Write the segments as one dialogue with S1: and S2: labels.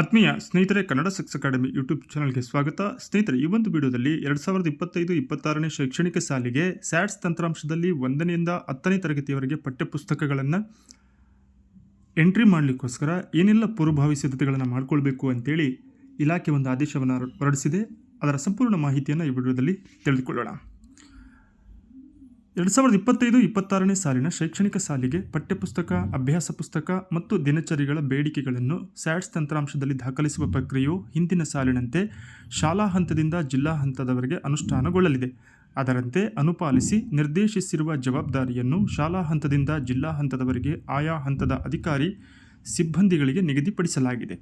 S1: ಆತ್ಮೀಯ ಸ್ನೇಹಿತರೆ, Kannada sucks academy YouTube ಚಾನಲ್ಗೆ ಸ್ವಾಗತ. ಸ್ನೇಹಿತರೆ, ಈ ಒಂದು ವಿಡಿಯೋದಲ್ಲಿ ಎರಡು ಸಾವಿರದ ಇಪ್ಪತ್ತೈದು, ಇಪ್ಪತ್ತಾರನೇ ಶೈಕ್ಷಣಿಕ ಸಾಲಿಗೆ ಸ್ಯಾಟ್ಸ್ ತಂತ್ರಾಂಶದಲ್ಲಿ ಒಂದನೆಯಿಂದ ಹತ್ತನೇ ತರಗತಿಯವರೆಗೆ ಪಠ್ಯಪುಸ್ತಕಗಳನ್ನು ಎಂಟ್ರಿ ಮಾಡಲಿಕ್ಕೋಸ್ಕರ ಏನೆಲ್ಲ ಪೂರ್ವಭಾವಿ ಸಿದ್ಧತೆಗಳನ್ನು ಮಾಡಿಕೊಳ್ಬೇಕು ಅಂತೇಳಿ ಇಲಾಖೆ ಒಂದು ಆದೇಶವನ್ನು ಹೊರಡಿಸಿದೆ. ಅದರ ಸಂಪೂರ್ಣ ಮಾಹಿತಿಯನ್ನು ಈ ವಿಡಿಯೋದಲ್ಲಿ ತಿಳಿದುಕೊಳ್ಳೋಣ. ಎರಡು ಸಾವಿರದ ಇಪ್ಪತ್ತೈದು ಇಪ್ಪತ್ತಾರನೇ ಸಾಲಿನ ಶೈಕ್ಷಣಿಕ ಸಾಲಿಗೆ ಪಠ್ಯಪುಸ್ತಕ, ಅಭ್ಯಾಸ ಪುಸ್ತಕ ಮತ್ತು ದಿನಚರಿಗಳ ಬೇಡಿಕೆಗಳನ್ನು ಸ್ಯಾಟ್ಸ್ ತಂತ್ರಾಂಶದಲ್ಲಿ ದಾಖಲಿಸುವ ಪ್ರಕ್ರಿಯೆಯು ಹಿಂದಿನ ಸಾಲಿನಂತೆ ಶಾಲಾ ಹಂತದಿಂದ ಜಿಲ್ಲಾ ಹಂತದವರೆಗೆ ಅನುಷ್ಠಾನಗೊಳ್ಳಲಿದೆ. ಅದರಂತೆ ಅನುಪಾಲಿಸಿ ನಿರ್ದೇಶಿಸಿರುವ ಜವಾಬ್ದಾರಿಯನ್ನು ಶಾಲಾ ಹಂತದಿಂದ ಜಿಲ್ಲಾ ಹಂತದವರೆಗೆ ಆಯಾ ಹಂತದ ಅಧಿಕಾರಿ, ಸಿಬ್ಬಂದಿಗಳಿಗೆ ನಿಗದಿಪಡಿಸಲಾಗಿದೆ.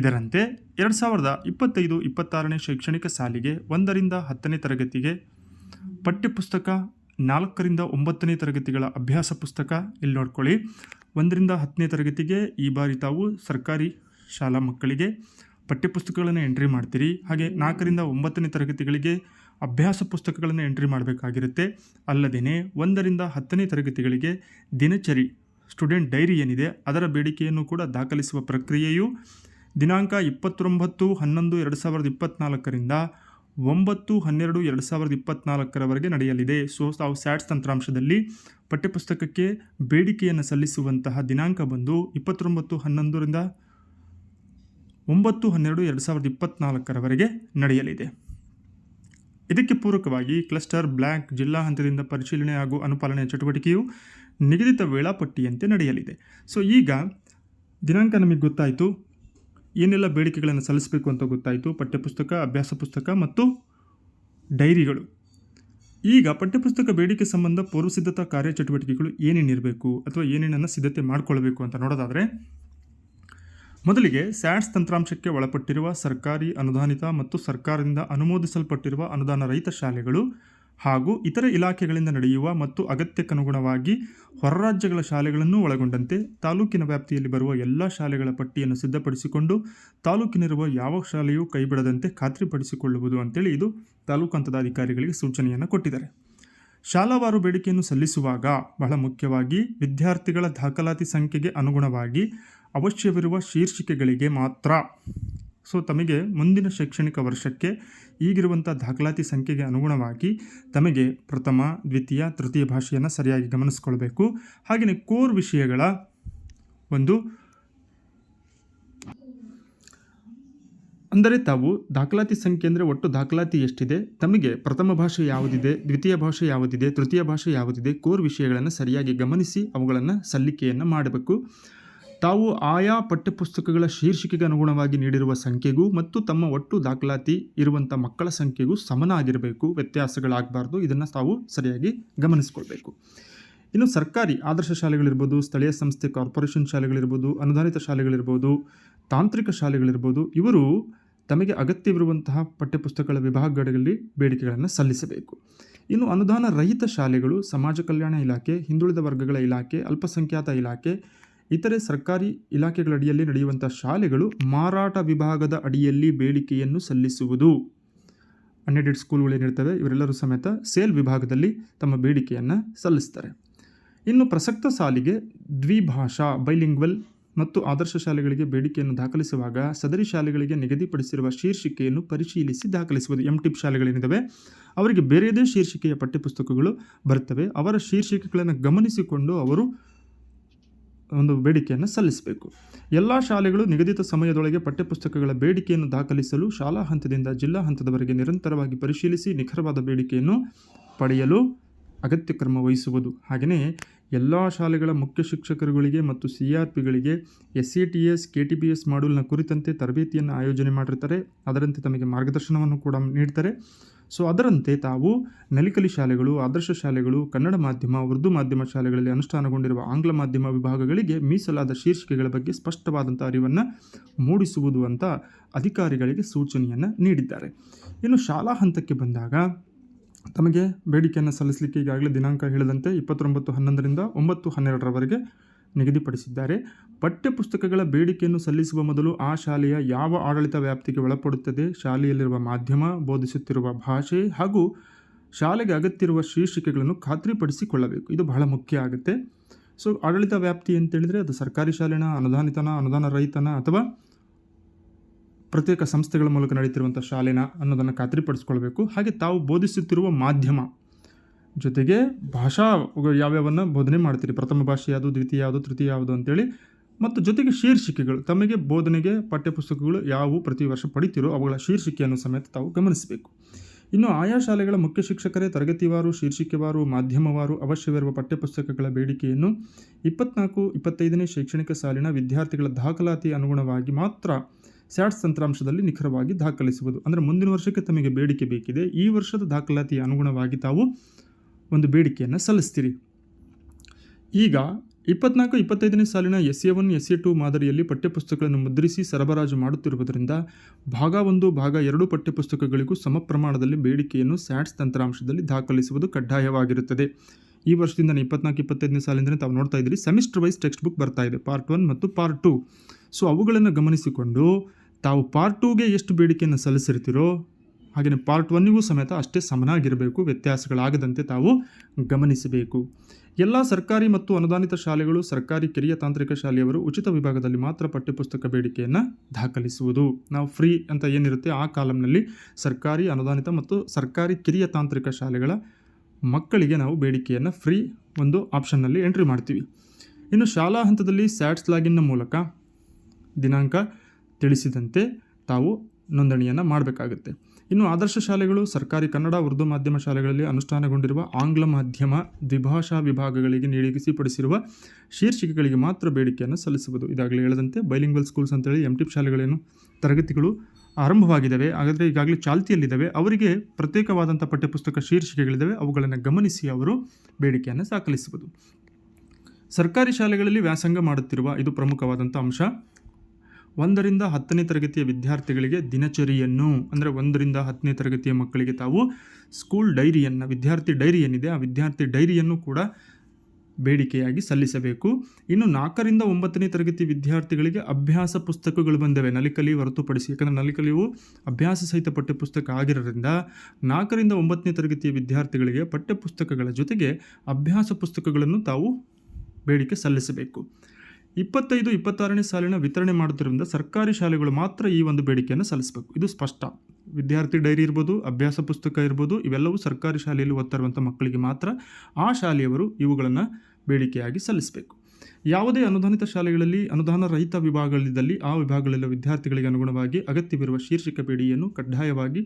S1: ಇದರಂತೆ ಎರಡು ಸಾವಿರದ ಇಪ್ಪತ್ತೈದು ಇಪ್ಪತ್ತಾರನೇ ಶೈಕ್ಷಣಿಕ ಸಾಲಿಗೆ ಒಂದರಿಂದ ಹತ್ತನೇ ತರಗತಿಗೆ ಪಠ್ಯಪುಸ್ತಕ ನಾಲ್ಕರಿಂದ ಒಂಬತ್ತನೇ ತರಗತಿಗಳ ಅಭ್ಯಾಸ ಪುಸ್ತಕ ಇಲ್ಲಿ ನೋಡ್ಕೊಳ್ಳಿ. ಒಂದರಿಂದ ಹತ್ತನೇ ತರಗತಿಗೆ ಈ ಬಾರಿ ತಾವು ಸರ್ಕಾರಿ ಶಾಲಾ ಮಕ್ಕಳಿಗೆ ಪಠ್ಯಪುಸ್ತಕಗಳನ್ನು ಎಂಟ್ರಿ ಮಾಡ್ತೀರಿ. ಹಾಗೆ ನಾಲ್ಕರಿಂದ ಒಂಬತ್ತನೇ ತರಗತಿಗಳಿಗೆ ಅಭ್ಯಾಸ ಪುಸ್ತಕಗಳನ್ನು ಎಂಟ್ರಿ ಮಾಡಬೇಕಾಗಿರುತ್ತೆ. ಅಲ್ಲದೇ ಒಂದರಿಂದ ಹತ್ತನೇ ತರಗತಿಗಳಿಗೆ ದಿನಚರಿ ಸ್ಟೂಡೆಂಟ್ ಡೈರಿ ಏನಿದೆ ಅದರ ಬೇಡಿಕೆಯನ್ನು ಕೂಡ ದಾಖಲಿಸುವ ಪ್ರಕ್ರಿಯೆಯು ದಿನಾಂಕ ಇಪ್ಪತ್ತೊಂಬತ್ತು ಹನ್ನೊಂದು ಎರಡು ಸಾವಿರದ ಇಪ್ಪತ್ತ್ನಾಲ್ಕರಿಂದ ಒಂಬತ್ತು, ಹನ್ನೆರಡು, ಎರಡು ಸಾವಿರದ ಇಪ್ಪತ್ತ್ನಾಲ್ಕರವರೆಗೆ ನಡೆಯಲಿದೆ. ಸೊ ತಾವು ಸ್ಯಾಟ್ಸ್ ತಂತ್ರಾಂಶದಲ್ಲಿ ಪಠ್ಯಪುಸ್ತಕಕ್ಕೆ ಬೇಡಿಕೆಯನ್ನು ಸಲ್ಲಿಸುವಂತಹ ದಿನಾಂಕ ಬಂದು ಇಪ್ಪತ್ತೊಂಬತ್ತು, ಹನ್ನೊಂದರಿಂದ ಒಂಬತ್ತು, ಹನ್ನೆರಡು, ಎರಡು ಸಾವಿರದ ಇಪ್ಪತ್ತ್ನಾಲ್ಕರವರೆಗೆ ನಡೆಯಲಿದೆ. ಇದಕ್ಕೆ ಪೂರಕವಾಗಿ ಕ್ಲಸ್ಟರ್ ಬ್ಲ್ಯಾಕ್ ಜಿಲ್ಲಾ ಹಂತದಿಂದ ಪರಿಶೀಲನೆ ಹಾಗೂ ಅನುಪಾಲನೆಯ ಚಟುವಟಿಕೆಯು ನಿಗದಿತ ವೇಳಾಪಟ್ಟಿಯಂತೆ ನಡೆಯಲಿದೆ. ಸೊ ಈಗ ದಿನಾಂಕ ನಮಗೆ ಗೊತ್ತಾಯಿತು. ಏನೆಲ್ಲ ಬೇಡಿಕೆಗಳನ್ನು ಸಲ್ಲಿಸಬೇಕು ಅಂತ ಗೊತ್ತಾಯಿತು. ಪಠ್ಯಪುಸ್ತಕ, ಅಭ್ಯಾಸ ಪುಸ್ತಕ ಮತ್ತು ಡೈರಿಗಳು. ಈಗ ಪಠ್ಯಪುಸ್ತಕ ಬೇಡಿಕೆ ಸಂಬಂಧ ಪೂರ್ವಸಿದ್ಧತಾ ಕಾರ್ಯಚಟುವಟಿಕೆಗಳು ಏನೇನಿರಬೇಕು ಅಥವಾ ಏನೇನನ್ನು ಸಿದ್ಧತೆ ಮಾಡಿಕೊಳ್ಬೇಕು ಅಂತ ನೋಡೋದಾದರೆ, ಮೊದಲಿಗೆ ಸ್ಯಾಟ್ಸ್ ತಂತ್ರಾಂಶಕ್ಕೆ ಒಳಪಟ್ಟಿರುವ ಸರ್ಕಾರಿ ಅನುದಾನಿತ ಮತ್ತು ಸರ್ಕಾರದಿಂದ ಅನುಮೋದಿಸಲ್ಪಟ್ಟಿರುವ ಅನುದಾನ ರಹಿತ ಶಾಲೆಗಳು ಹಾಗೂ ಇತರ ಇಲಾಖೆಗಳಿಂದ ನಡೆಯುವ ಮತ್ತು ಅಗತ್ಯಕ್ಕನುಗುಣವಾಗಿ ಹೊರರಾಜ್ಯಗಳ ಶಾಲೆಗಳನ್ನು ಒಳಗೊಂಡಂತೆ ತಾಲೂಕಿನ ವ್ಯಾಪ್ತಿಯಲ್ಲಿ ಬರುವ ಎಲ್ಲ ಶಾಲೆಗಳ ಪಟ್ಟಿಯನ್ನು ಸಿದ್ಧಪಡಿಸಿಕೊಂಡು ತಾಲೂಕಿನಿರುವ ಯಾವ ಶಾಲೆಯೂ ಕೈಬಿಡದಂತೆ ಖಾತ್ರಿಪಡಿಸಿಕೊಳ್ಳುವುದು ಅಂತೇಳಿ ಇದು ತಾಲೂಕು ಹಂತದ ಅಧಿಕಾರಿಗಳಿಗೆ ಸೂಚನೆಯನ್ನು ಕೊಟ್ಟಿದ್ದಾರೆ. ಶಾಲಾವಾರು ಬೇಡಿಕೆಯನ್ನು ಸಲ್ಲಿಸುವಾಗ ಬಹಳ ಮುಖ್ಯವಾಗಿ ವಿದ್ಯಾರ್ಥಿಗಳ ದಾಖಲಾತಿ ಸಂಖ್ಯೆಗೆ ಅನುಗುಣವಾಗಿ ಅವಶ್ಯವಿರುವ ಶೀರ್ಷಿಕೆಗಳಿಗೆ ಮಾತ್ರ ಸೊ ತಮಗೆ ಮುಂದಿನ ಶೈಕ್ಷಣಿಕ ವರ್ಷಕ್ಕೆ ಈಗಿರುವಂಥ ದಾಖಲಾತಿ ಸಂಖ್ಯೆಗೆ ಅನುಗುಣವಾಗಿ ತಮಗೆ ಪ್ರಥಮ, ದ್ವಿತೀಯ, ತೃತೀಯ ಭಾಷೆಯನ್ನು ಸರಿಯಾಗಿ ಗಮನಿಸ್ಕೊಳ್ಬೇಕು. ಹಾಗೆಯೇ ಕೋರ್ ವಿಷಯಗಳ ಒಂದು ಅಂದರೆ ತಾವು ದಾಖಲಾತಿ ಸಂಖ್ಯೆ ಅಂದರೆ ಒಟ್ಟು ದಾಖಲಾತಿ ಎಷ್ಟಿದೆ, ತಮಗೆ ಪ್ರಥಮ ಭಾಷೆ ಯಾವುದಿದೆ, ದ್ವಿತೀಯ ಭಾಷೆ ಯಾವುದಿದೆ, ತೃತೀಯ ಭಾಷೆ ಯಾವುದಿದೆ, ಕೋರ್ ವಿಷಯಗಳನ್ನು ಸರಿಯಾಗಿ ಗಮನಿಸಿ ಅವುಗಳನ್ನು ಸಲ್ಲಿಕೆಯನ್ನು ಮಾಡಬೇಕು. ತಾವು ಆಯಾ ಪಠ್ಯಪುಸ್ತಕಗಳ ಶೀರ್ಷಿಕೆಗೆ ಅನುಗುಣವಾಗಿ ನೀಡಿರುವ ಸಂಖ್ಯೆಗೂ ಮತ್ತು ತಮ್ಮ ಒಟ್ಟು ದಾಖಲಾತಿ ಇರುವಂಥ ಮಕ್ಕಳ ಸಂಖ್ಯೆಗೂ ಸಮನಾಗಿರಬೇಕು, ವ್ಯತ್ಯಾಸಗಳಾಗಬಾರ್ದು. ಇದನ್ನು ತಾವು ಸರಿಯಾಗಿ ಗಮನಿಸಿಕೊಳ್ಬೇಕು. ಇನ್ನು ಸರ್ಕಾರಿ ಆದರ್ಶ ಶಾಲೆಗಳಿರ್ಬೋದು, ಸ್ಥಳೀಯ ಸಂಸ್ಥೆ ಕಾರ್ಪೊರೇಷನ್ ಶಾಲೆಗಳಿರ್ಬೋದು, ಅನುದಾನಿತ ಶಾಲೆಗಳಿರ್ಬೋದು, ತಾಂತ್ರಿಕ ಶಾಲೆಗಳಿರ್ಬೋದು, ಇವರು ತಮಗೆ ಅಗತ್ಯವಿರುವಂತಹ ಪಠ್ಯಪುಸ್ತಕಗಳ ವಿಭಾಗಗಳಲ್ಲಿ ಬೇಡಿಕೆಗಳನ್ನು ಸಲ್ಲಿಸಬೇಕು. ಇನ್ನು ಅನುದಾನ ರಹಿತ ಶಾಲೆಗಳು, ಸಮಾಜ ಕಲ್ಯಾಣ ಇಲಾಖೆ, ಹಿಂದುಳಿದ ವರ್ಗಗಳ ಇಲಾಖೆ, ಅಲ್ಪಸಂಖ್ಯಾತ ಇಲಾಖೆ ಇತರೆ ಸರ್ಕಾರಿ ಇಲಾಖೆಗಳ ಅಡಿಯಲ್ಲಿ ನಡೆಯುವಂಥ ಶಾಲೆಗಳು ಮಾರಾಟ ವಿಭಾಗದ ಅಡಿಯಲ್ಲಿ ಬೇಡಿಕೆಯನ್ನು ಸಲ್ಲಿಸುವುದು. ಅನ್ಎಡೆಡ್ ಸ್ಕೂಲ್ಗಳೇನಿರ್ತವೆ ಇವರೆಲ್ಲರೂ ಸಮೇತ ಸೇಲ್ ವಿಭಾಗದಲ್ಲಿ ತಮ್ಮ ಬೇಡಿಕೆಯನ್ನು ಸಲ್ಲಿಸ್ತಾರೆ. ಇನ್ನು ಪ್ರಸಕ್ತ ಸಾಲಿಗೆ ದ್ವಿಭಾಷಾ, ಬೈಲಿಂಗ್ವಲ್ ಮತ್ತು ಆದರ್ಶ ಶಾಲೆಗಳಿಗೆ ಬೇಡಿಕೆಯನ್ನು ದಾಖಲಿಸುವಾಗ ಸದರಿ ಶಾಲೆಗಳಿಗೆ ನಿಗದಿಪಡಿಸಿರುವ ಶೀರ್ಷಿಕೆಯನ್ನು ಪರಿಶೀಲಿಸಿ ದಾಖಲಿಸುವುದು. ಎಂ ಟಿಪ್ ಶಾಲೆಗಳೇನಿದ್ದಾವೆ ಅವರಿಗೆ ಬೇರೆಯದೇ ಶೀರ್ಷಿಕೆಯ ಪಠ್ಯಪುಸ್ತಕಗಳು ಬರ್ತವೆ. ಅವರ ಶೀರ್ಷಿಕೆಗಳನ್ನು ಗಮನಿಸಿಕೊಂಡು ಅವರು ಒಂದು ಬೇಡಿಕೆಯನ್ನು ಸಲ್ಲಿಸಬೇಕು. ಎಲ್ಲ ಶಾಲೆಗಳು ನಿಗದಿತ ಸಮಯದೊಳಗೆ ಪಠ್ಯಪುಸ್ತಕಗಳ ಬೇಡಿಕೆಯನ್ನು ದಾಖಲಿಸಲು ಶಾಲಾ ಹಂತದಿಂದ ಜಿಲ್ಲಾ ಹಂತದವರೆಗೆ ನಿರಂತರವಾಗಿ ಪರಿಶೀಲಿಸಿ ನಿಖರವಾದ ಬೇಡಿಕೆಯನ್ನು ಪಡೆಯಲು ಅಗತ್ಯ ಕ್ರಮ ವಹಿಸುವುದು. ಹಾಗೆಯೇ ಎಲ್ಲ ಶಾಲೆಗಳ ಮುಖ್ಯ ಶಿಕ್ಷಕರುಗಳಿಗೆ ಮತ್ತು C R ಪಿಗಳಿಗೆ S C T S K T P S ಮಾಡ್ಯೂಲ್ನ ಕುರಿತಂತೆ ತರಬೇತಿಯನ್ನು ಆಯೋಜನೆ ಮಾಡಿರ್ತಾರೆ. ಅದರಂತೆ ತಮಗೆ ಮಾರ್ಗದರ್ಶನವನ್ನು ಕೂಡ ನೀಡ್ತಾರೆ. ಸೊ ಅದರಂತೆ ತಾವು ನಲಿಕಲಿ ಶಾಲೆಗಳು, ಆದರ್ಶ ಶಾಲೆಗಳು, ಕನ್ನಡ ಮಾಧ್ಯಮ, ಉರ್ದು ಮಾಧ್ಯಮ ಶಾಲೆಗಳಲ್ಲಿ ಅನುಷ್ಠಾನಗೊಂಡಿರುವ ಆಂಗ್ಲ ಮಾಧ್ಯಮ ವಿಭಾಗಗಳಿಗೆ ಮೀಸಲಾದ ಶೀರ್ಷಿಕೆಗಳ ಬಗ್ಗೆ ಸ್ಪಷ್ಟವಾದಂಥ ಅರಿವನ್ನು ಮೂಡಿಸುವುದು ಅಂತ ಅಧಿಕಾರಿಗಳಿಗೆ ಸೂಚನೆಯನ್ನು ನೀಡಿದ್ದಾರೆ. ಇನ್ನು ಶಾಲಾ ಹಂತಕ್ಕೆ ಬಂದಾಗ ತಮಗೆ ಬೇಡಿಕೆಯನ್ನು ಸಲ್ಲಿಸಲಿಕ್ಕೆ ಈಗಾಗಲೇ ದಿನಾಂಕ ಹೇಳಿದಂತೆ ಇಪ್ಪತ್ತೊಂಬತ್ತು ಹನ್ನೊಂದರಿಂದ ಒಂಬತ್ತು ಹನ್ನೆರಡರವರೆಗೆ ನಿಗದಿಪಡಿಸಿದ್ದಾರೆ. ಪಠ್ಯಪುಸ್ತಕಗಳ ಬೇಡಿಕೆಯನ್ನು ಸಲ್ಲಿಸುವ ಮೊದಲು ಆ ಶಾಲೆಯ ಯಾವ ಆಡಳಿತ ವ್ಯಾಪ್ತಿಗೆ ಒಳಪಡುತ್ತದೆ, ಶಾಲೆಯಲ್ಲಿರುವ ಮಾಧ್ಯಮ, ಬೋಧಿಸುತ್ತಿರುವ ಭಾಷೆ ಹಾಗೂ ಶಾಲೆಗೆ ಅಗತ್ಯವಿರುವ ಶೀರ್ಷಿಕೆಗಳನ್ನು ಖಾತ್ರಿಪಡಿಸಿಕೊಳ್ಳಬೇಕು. ಇದು ಬಹಳ ಮುಖ್ಯ ಆಗುತ್ತೆ. ಸೊ, ಆಡಳಿತ ವ್ಯಾಪ್ತಿ ಅಂತೇಳಿದರೆ ಅದು ಸರ್ಕಾರಿ ಶಾಲೆನ, ಅನುದಾನಿತನ, ಅನುದಾನ ರಹಿತನ ಅಥವಾ ಪ್ರತ್ಯೇಕ ಸಂಸ್ಥೆಗಳ ಮೂಲಕ ನಡೀತಿರುವಂಥ ಶಾಲೆನ ಅನ್ನೋದನ್ನು ಖಾತ್ರಿಪಡಿಸ್ಕೊಳ್ಬೇಕು ಹಾಗೆ ತಾವು ಬೋಧಿಸುತ್ತಿರುವ ಮಾಧ್ಯಮ ಜೊತೆಗೆ ಭಾಷಾ ಯಾವ್ಯಾವನ್ನು ಬೋಧನೆ ಮಾಡ್ತೀರಿ? ಪ್ರಥಮ ಭಾಷೆ ಯಾವುದು, ದ್ವಿತೀಯ ಯಾವುದು, ತೃತೀಯ ಯಾವುದು ಅಂತೇಳಿ. ಮತ್ತು ಜೊತೆಗೆ ಶೀರ್ಷಿಕೆಗಳು. ತಮಗೆ ಬೋಧನೆಗೆ ಪಠ್ಯಪುಸ್ತಕಗಳು ಯಾವುವು ಪ್ರತಿ ವರ್ಷ ಪಡಿತೀರೋ ಅವುಗಳ ಶೀರ್ಷಿಕೆಯನ್ನು ಸಮೇತ ತಾವು ಗಮನಿಸಬೇಕು. ಇನ್ನು ಆಯಾ ಶಾಲೆಗಳ ಮುಖ್ಯ ಶಿಕ್ಷಕರೇ ತರಗತಿವಾರು, ಶೀರ್ಷಿಕೆವಾರು, ಮಾಧ್ಯಮವಾರು ಅವಶ್ಯವಿರುವ ಪಠ್ಯಪುಸ್ತಕಗಳ ಬೇಡಿಕೆಯನ್ನು ಇಪ್ಪತ್ನಾಲ್ಕು, ಇಪ್ಪತ್ತೈದನೇ ಶೈಕ್ಷಣಿಕ ಸಾಲಿನ ವಿದ್ಯಾರ್ಥಿಗಳ ದಾಖಲಾತಿ ಅನುಗುಣವಾಗಿ ಮಾತ್ರ ಸ್ಯಾಟ್ಸ್ ತಂತ್ರಾಂಶದಲ್ಲಿ ನಿಖರವಾಗಿ ದಾಖಲಿಸುವುದು. ಅಂದರೆ ಮುಂದಿನ ವರ್ಷಕ್ಕೆ ತಮಗೆ ಬೇಡಿಕೆ ಬೇಕಿದೆ. ಈ ವರ್ಷದ ದಾಖಲಾತಿಯ ಅನುಗುಣವಾಗಿ ತಾವು ಒಂದು ಬೇಡಿಕೆಯನ್ನು ಸಲ್ಲಿಸ್ತೀರಿ. ಈಗ ಇಪ್ಪತ್ನಾಲ್ಕು ಇಪ್ಪತ್ತೈದನೇ ಸಾಲಿನ S A one S A two ಮಾದರಿಯಲ್ಲಿ ಪಠ್ಯಪುಸ್ತಕಗಳನ್ನು ಮುದ್ರಿಸಿ ಸರಬರಾಜು ಮಾಡುತ್ತಿರುವುದರಿಂದ ಭಾಗ ಒಂದು, ಭಾಗ ಎರಡು ಪಠ್ಯಪುಸ್ತಕಗಳಿಗೂ ಸಮ ಪ್ರಮಾಣದಲ್ಲಿ ಬೇಡಿಕೆಯನ್ನು ಸ್ಯಾಟ್ಸ್ ತಂತ್ರಾಂಶದಲ್ಲಿ ದಾಖಲಿಸುವುದು ಕಡ್ಡಾಯವಾಗಿರುತ್ತದೆ. ಈ ವರ್ಷದಿಂದ ಇಪ್ಪತ್ನಾಲ್ಕು ಇಪ್ಪತ್ತೈದನೇ ಸಾಲಿಂದ ತಾವು ನೋಡ್ತಾ ಇದ್ದೀರಿ, ಸೆಮಿಸ್ಟರ್ ವೈಸ್ ಟೆಕ್ಸ್ಟ್ ಬುಕ್ ಬರ್ತಾ ಇದೆ, ಪಾರ್ಟ್ ಒನ್ ಮತ್ತು ಪಾರ್ಟ್ ಟು. ಸೊ ಅವುಗಳನ್ನು ಗಮನಿಸಿಕೊಂಡು ತಾವು ಪಾರ್ಟ್ ಟೂಗೆ ಎಷ್ಟು ಬೇಡಿಕೆಯನ್ನು ಸಲ್ಲಿಸಿರ್ತೀರೋ ಹಾಗೆಯೇ ಪಾರ್ಟ್ ಒನ್ನಿಗೂ ಸಮೇತ ಅಷ್ಟೇ ಸಮನಾಗಿರಬೇಕು, ವ್ಯತ್ಯಾಸಗಳಾಗದಂತೆ ತಾವು ಗಮನಿಸಬೇಕು. ಎಲ್ಲ ಸರ್ಕಾರಿ ಮತ್ತು ಅನುದಾನಿತ ಶಾಲೆಗಳು, ಸರ್ಕಾರಿ ಕಿರಿಯ ತಾಂತ್ರಿಕ ಶಾಲೆಯವರು ಉಚಿತ ವಿಭಾಗದಲ್ಲಿ ಮಾತ್ರ ಪಠ್ಯಪುಸ್ತಕ ಬೇಡಿಕೆಯನ್ನು ದಾಖಲಿಸುವುದು. ನಾವು ಫ್ರೀ ಅಂತ ಏನಿರುತ್ತೆ ಆ ಕಾಲಂನಲ್ಲಿ ಸರ್ಕಾರಿ, ಅನುದಾನಿತ ಮತ್ತು ಸರ್ಕಾರಿ ಕಿರಿಯ ತಾಂತ್ರಿಕ ಶಾಲೆಗಳ ಮಕ್ಕಳಿಗೆ ನಾವು ಬೇಡಿಕೆಯನ್ನು ಫ್ರೀ ಒಂದು ಆಪ್ಷನ್ನಲ್ಲಿ ಎಂಟ್ರಿ ಮಾಡ್ತೀವಿ. ಇನ್ನು ಶಾಲಾ ಹಂತದಲ್ಲಿ ಸ್ಯಾಟ್ಸ್ ಲಾಗಿನ್ನ ಮೂಲಕ ದಿನಾಂಕ ತಿಳಿಸಿದಂತೆ ತಾವು ನೋಂದಣಿಯನ್ನು ಮಾಡಬೇಕಾಗುತ್ತೆ. ಇನ್ನು ಆದರ್ಶ ಶಾಲೆಗಳು, ಸರ್ಕಾರಿ ಕನ್ನಡ, ಉರ್ದು ಮಾಧ್ಯಮ ಶಾಲೆಗಳಲ್ಲಿ ಅನುಷ್ಠಾನಗೊಂಡಿರುವ ಆಂಗ್ಲ ಮಾಧ್ಯಮ ದ್ವಿಭಾಷಾ ವಿಭಾಗಗಳಿಗೆ ನಿಗದಿಪಡಿಸಿರುವ ಶೀರ್ಷಿಕೆಗಳಿಗೆ ಮಾತ್ರ ಬೇಡಿಕೆಯನ್ನು ಸಲ್ಲಿಸುವುದು ಇದಾಗಲೇ ಹೇಳದಂತೆ ಬೈಲಿಂಗ್ವಲ್ ಸ್ಕೂಲ್ಸ್ ಅಂತೇಳಿ ಎಂ ಟಿಪ್ ಶಾಲೆಗಳೇನು ತರಗತಿಗಳು ಆರಂಭವಾಗಿದ್ದಾವೆ. ಹಾಗಾದರೆ ಈಗಾಗಲೇ ಚಾಲ್ತಿಯಲ್ಲಿದ್ದಾವೆ. ಅವರಿಗೆ ಪ್ರತ್ಯೇಕವಾದಂಥ ಪಠ್ಯಪುಸ್ತಕ ಶೀರ್ಷಿಕೆಗಳಿದ್ದಾವೆ. ಅವುಗಳನ್ನು ಗಮನಿಸಿ ಅವರು ಬೇಡಿಕೆಯನ್ನು ದಾಖಲಿಸುವುದು. ಸರ್ಕಾರಿ ಶಾಲೆಗಳಲ್ಲಿ ವ್ಯಾಸಂಗ ಮಾಡುತ್ತಿರುವ ಇದು ಪ್ರಮುಖವಾದಂಥ ಅಂಶ. ಒಂದರಿಂದ ಹತ್ತನೇ ತರಗತಿಯ ವಿದ್ಯಾರ್ಥಿಗಳಿಗೆ ದಿನಚರಿಯನ್ನು, ಅಂದರೆ ಒಂದರಿಂದ ಹತ್ತನೇ ತರಗತಿಯ ಮಕ್ಕಳಿಗೆ ತಾವು ಸ್ಕೂಲ್ ಡೈರಿಯನ್ನು ವಿದ್ಯಾರ್ಥಿ ಡೈರಿ ಏನಿದೆ, ಆ ವಿದ್ಯಾರ್ಥಿ ಡೈರಿಯನ್ನು ಕೂಡ ಬೇಡಿಕೆಯಾಗಿ ಸಲ್ಲಿಸಬೇಕು. ಇನ್ನು ನಾಲ್ಕರಿಂದ ಒಂಬತ್ತನೇ ತರಗತಿ ವಿದ್ಯಾರ್ಥಿಗಳಿಗೆ ಅಭ್ಯಾಸ ಪುಸ್ತಕಗಳು ಬಂದವೆ. ನಲಿಕಲಿ ಹೊರತುಪಡಿಸಿ, ಯಾಕಂದರೆ ನಲಿಕಲಿಯು ಅಭ್ಯಾಸ ಸಹಿತ ಪಠ್ಯಪುಸ್ತಕ ಆಗಿರೋದ್ರಿಂದ ನಾಲ್ಕರಿಂದ ಒಂಬತ್ತನೇ ತರಗತಿಯ ವಿದ್ಯಾರ್ಥಿಗಳಿಗೆ ಪಠ್ಯಪುಸ್ತಕಗಳ ಜೊತೆಗೆ ಅಭ್ಯಾಸ ಪುಸ್ತಕಗಳನ್ನು ತಾವು ಬೇಡಿಕೆ ಸಲ್ಲಿಸಬೇಕು. ಇಪ್ಪತ್ತೈದು, ಇಪ್ಪತ್ತಾರನೇ ಸಾಲಿನ ವಿತರಣೆ ಮಾಡುತ್ತಿರುವುದರಿಂದ ಸರ್ಕಾರಿ ಶಾಲೆಗಳು ಮಾತ್ರ ಈ ಒಂದು ಬೇಡಿಕೆಯನ್ನು ಸಲ್ಲಿಸಬೇಕು. ಇದು ಸ್ಪಷ್ಟ. ವಿದ್ಯಾರ್ಥಿ ಡೈರಿ ಇರ್ಬೋದು, ಅಭ್ಯಾಸ ಪುಸ್ತಕ ಇರ್ಬೋದು, ಇವೆಲ್ಲವೂ ಸರ್ಕಾರಿ ಶಾಲೆಯಲ್ಲಿ ಓದ್ತಿರುವಂಥ ಮಕ್ಕಳಿಗೆ ಮಾತ್ರ ಆ ಶಾಲೆಯವರು ಇವುಗಳನ್ನು ಬೇಡಿಕೆಯಾಗಿ ಸಲ್ಲಿಸಬೇಕು. ಯಾವುದೇ ಅನುದಾನಿತ ಶಾಲೆಗಳಲ್ಲಿ, ಅನುದಾನ ರಹಿತ ವಿಭಾಗಗಳಿದ್ದಲ್ಲಿ ಆ ವಿಭಾಗಗಳಲ್ಲಿ ವಿದ್ಯಾರ್ಥಿಗಳಿಗೆ ಅನುಗುಣವಾಗಿ ಅಗತ್ಯವಿರುವ ಶೀರ್ಷಿಕ ಬೇಡಿಯನ್ನು ಕಡ್ಡಾಯವಾಗಿ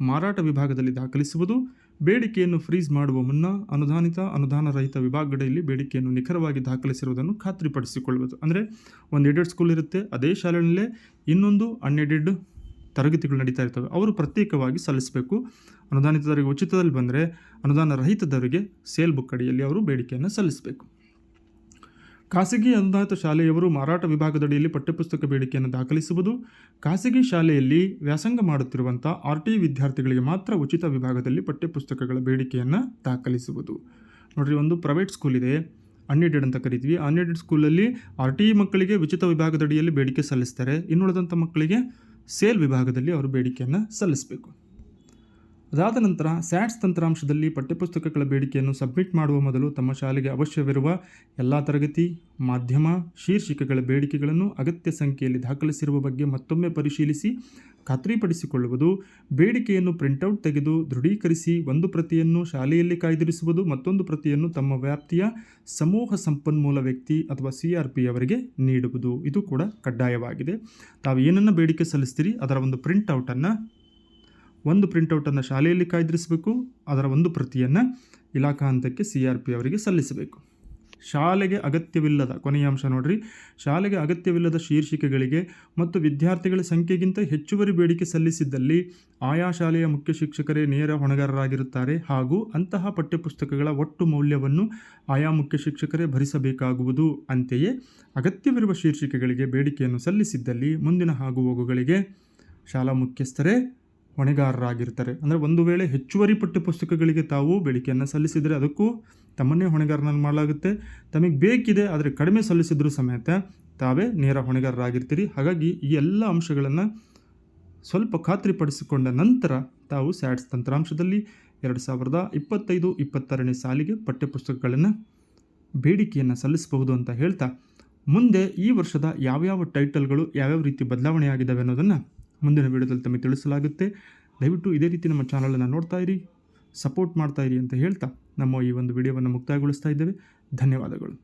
S1: ಮಾರಾಟ ವಿಭಾಗದಲ್ಲಿ ದಾಖಲಿಸುವುದು ಬೇಡಿಕೆಯನ್ನು ಫ್ರೀಜ್ ಮಾಡುವ ಮುನ್ನ ಅನುದಾನಿತ ಅನುದಾನ ರಹಿತ ವಿಭಾಗಗಳಲ್ಲಿ ಬೇಡಿಕೆಯನ್ನು ನಿಖರವಾಗಿ ದಾಖಲಿಸಿರುವುದನ್ನು ಖಾತ್ರಿಪಡಿಸಿಕೊಳ್ಳುವುದು. ಅಂದರೆ ಒಂದು ಎಡೆಡ್ ಸ್ಕೂಲ್ ಇರುತ್ತೆ, ಅದೇ ಶಾಲೆಯಲ್ಲೇ ಇನ್ನೊಂದು ಅನ್ಎಡೆಡ್ ತರಗತಿಗಳು ನಡೀತಾ ಇರ್ತವೆ. ಅವರು ಪ್ರತ್ಯೇಕವಾಗಿ ಸಲ್ಲಿಸಬೇಕು. ಅನುದಾನಿತದವರಿಗೆ ಉಚಿತದಲ್ಲಿ ಬಂದರೆ ಅನುದಾನ ರಹಿತದವರಿಗೆ ಸೇಲ್ ಬುಕ್ ಅಡಿಯಲ್ಲಿ ಅವರು ಬೇಡಿಕೆಯನ್ನು ಸಲ್ಲಿಸಬೇಕು. ಖಾಸಗಿ ಅನುದಾನಿತ ಶಾಲೆಯವರು ಮಾರಾಟ ವಿಭಾಗದಡಿಯಲ್ಲಿ ಪಠ್ಯಪುಸ್ತಕ ಬೇಡಿಕೆಯನ್ನು ದಾಖಲಿಸುವುದು, ಖಾಸಗಿ ಶಾಲೆಯಲ್ಲಿ ವ್ಯಾಸಂಗ ಮಾಡುತ್ತಿರುವಂಥ ಆರ್ ಟಿ ವಿದ್ಯಾರ್ಥಿಗಳಿಗೆ ಮಾತ್ರ ಉಚಿತ ವಿಭಾಗದಲ್ಲಿ ಪಠ್ಯಪುಸ್ತಕಗಳ ಬೇಡಿಕೆಯನ್ನು ದಾಖಲಿಸುವುದು. ನೋಡಿರಿ, ಒಂದು ಪ್ರೈವೇಟ್ ಸ್ಕೂಲ್ ಇದೆ ಅನ್ಎಡೆಡ್ ಅಂತ ಕರಿತೀವಿ. ಅನ್ಎಡೆಡ್ ಸ್ಕೂಲಲ್ಲಿ ಆರ್ ಟಿ ಮಕ್ಕಳಿಗೆ ಉಚಿತ ವಿಭಾಗದಡಿಯಲ್ಲಿ ಬೇಡಿಕೆ ಸಲ್ಲಿಸ್ತಾರೆ. ಇನ್ನುಳಿದಂಥ ಮಕ್ಕಳಿಗೆ ಸೇಲ್ ವಿಭಾಗದಲ್ಲಿ ಅವರು ಬೇಡಿಕೆಯನ್ನು ಸಲ್ಲಿಸಬೇಕು. ಅದಾದ ನಂತರ ಸ್ಯಾಟ್ಸ್ ತಂತ್ರಾಂಶದಲ್ಲಿ ಪಠ್ಯಪುಸ್ತಕಗಳ ಬೇಡಿಕೆಯನ್ನು ಸಬ್ಮಿಟ್ ಮಾಡುವ ಮೊದಲು ತಮ್ಮ ಶಾಲೆಗೆ ಅವಶ್ಯವಿರುವ ಎಲ್ಲ ತರಗತಿ, ಮಾಧ್ಯಮ, ಶೀರ್ಷಿಕೆಗಳ ಬೇಡಿಕೆಗಳನ್ನು ಅಗತ್ಯ ಸಂಖ್ಯೆಯಲ್ಲಿ ದಾಖಲಿಸಿರುವ ಬಗ್ಗೆ ಮತ್ತೊಮ್ಮೆ ಪರಿಶೀಲಿಸಿ ಖಾತ್ರಿಪಡಿಸಿಕೊಳ್ಳುವುದು, ಬೇಡಿಕೆಯನ್ನು ಪ್ರಿಂಟೌಟ್ ತೆಗೆದು ದೃಢೀಕರಿಸಿ ಒಂದು ಪ್ರತಿಯನ್ನು ಶಾಲೆಯಲ್ಲಿ ಕಾಯ್ದಿರಿಸುವುದು, ಮತ್ತೊಂದು ಪ್ರತಿಯನ್ನು ತಮ್ಮ ವ್ಯಾಪ್ತಿಯ ಸಮೂಹ ಸಂಪನ್ಮೂಲ ವ್ಯಕ್ತಿ ಅಥವಾ ಸಿ ಆರ್ ಪಿ ಅವರಿಗೆ ನೀಡುವುದು. ಇದು ಕೂಡ ಕಡ್ಡಾಯವಾಗಿದೆ. ತಾವು ಏನನ್ನು ಬೇಡಿಕೆ ಸಲ್ಲಿಸ್ತೀರಿ ಅದರ ಒಂದು ಪ್ರಿಂಟೌಟನ್ನು ಒಂದು ಪ್ರಿಂಟೌಟನ್ನು ಶಾಲೆಯಲ್ಲಿ ಕಾಯ್ದಿರಿಸಬೇಕು, ಅದರ ಒಂದು ಪ್ರತಿಯನ್ನು ಇಲಾಖಾ ಹಂತಕ್ಕೆ ಸಿ ಆರ್ ಪಿ ಅವರಿಗೆ ಸಲ್ಲಿಸಬೇಕು. ಶಾಲೆಗೆ ಅಗತ್ಯವಿಲ್ಲದ, ಕೊನೆಯ ಅಂಶ ನೋಡ್ರಿ, ಶಾಲೆಗೆ ಅಗತ್ಯವಿಲ್ಲದ ಶೀರ್ಷಿಕೆಗಳಿಗೆ ಮತ್ತು ವಿದ್ಯಾರ್ಥಿಗಳ ಸಂಖ್ಯೆಗಿಂತ ಹೆಚ್ಚುವರಿ ಬೇಡಿಕೆ ಸಲ್ಲಿಸಿದ್ದಲ್ಲಿ ಆಯಾ ಶಾಲೆಯ ಮುಖ್ಯ ಶಿಕ್ಷಕರೇ ನೇರ ಹೊಣೆಗಾರರಾಗಿರುತ್ತಾರೆ ಹಾಗೂ ಅಂತಹ ಪಠ್ಯಪುಸ್ತಕಗಳ ಒಟ್ಟು ಮೌಲ್ಯವನ್ನು ಆಯಾ ಮುಖ್ಯ ಶಿಕ್ಷಕರೇ ಭರಿಸಬೇಕಾಗುವುದು. ಅಂತೆಯೇ, ಅಗತ್ಯವಿರುವ ಶೀರ್ಷಿಕೆಗಳಿಗೆ ಬೇಡಿಕೆಯನ್ನು ಸಲ್ಲಿಸಿದ್ದಲ್ಲಿ ಮುಂದಿನ ಹಾಗೂ ಆಗುಹೋಗುಗಳಿಗೆ ಶಾಲಾ ಮುಖ್ಯಸ್ಥರೇ ಹೊಣೆಗಾರರಾಗಿರ್ತಾರೆ. ಅಂದರೆ ಒಂದು ವೇಳೆ ಹೆಚ್ಚುವರಿ ಪಠ್ಯಪುಸ್ತಕಗಳಿಗೆ ತಾವು ಬೇಡಿಕೆಯನ್ನು ಸಲ್ಲಿಸಿದರೆ ಅದಕ್ಕೂ ತಮ್ಮನ್ನೇ ಹೊಣೆಗಾರನಲ್ಲಿ ಮಾಡಲಾಗುತ್ತೆ. ತಮಗೆ ಬೇಕಿದೆ ಆದರೆ ಕಡಿಮೆ ಸಲ್ಲಿಸಿದ್ರೂ ಸಮೇತ ತಾವೇ ನೇರ ಹೊಣೆಗಾರರಾಗಿರ್ತೀರಿ. ಹಾಗಾಗಿ ಈ ಎಲ್ಲ ಅಂಶಗಳನ್ನು ಸ್ವಲ್ಪ ಖಾತ್ರಿಪಡಿಸಿಕೊಂಡ ನಂತರ ತಾವು ಸ್ಯಾಟ್ಸ್ ತಂತ್ರಾಂಶದಲ್ಲಿ ಎರಡು ಸಾವಿರದ ಇಪ್ಪತ್ತೈದು, ಇಪ್ಪತ್ತಾರನೇ ಸಾಲಿಗೆ ಪಠ್ಯಪುಸ್ತಕಗಳನ್ನು ಬೇಡಿಕೆಯನ್ನು ಸಲ್ಲಿಸಬಹುದು ಅಂತ ಹೇಳ್ತಾ ಮುಂದೆ ಈ ವರ್ಷದ ಯಾವ್ಯಾವ ಟೈಟಲ್ಗಳು ಯಾವ್ಯಾವ ರೀತಿ ಬದಲಾವಣೆಯಾಗಿದ್ದಾವೆ ಅನ್ನೋದನ್ನು ಮುಂದಿನ ವಿಡಿಯೋದಲ್ಲಿ ತಮಗೆ ತಿಳಿಸಲಾಗುತ್ತೆ. ದಯವಿಟ್ಟು ಇದೇ ರೀತಿ ನಮ್ಮ ಚಾನಲನ್ನು ನೋಡ್ತಾ ಇರಿ, ಸಪೋರ್ಟ್ ಮಾಡ್ತಾ ಇರಿ ಅಂತ ಹೇಳ್ತಾ ನಮ್ಮ ಈ ಒಂದು ವಿಡಿಯೋವನ್ನು ಮುಕ್ತಾಯಗೊಳಿಸ್ತಾ ಇದ್ದೇವೆ. ಧನ್ಯವಾದಗಳು.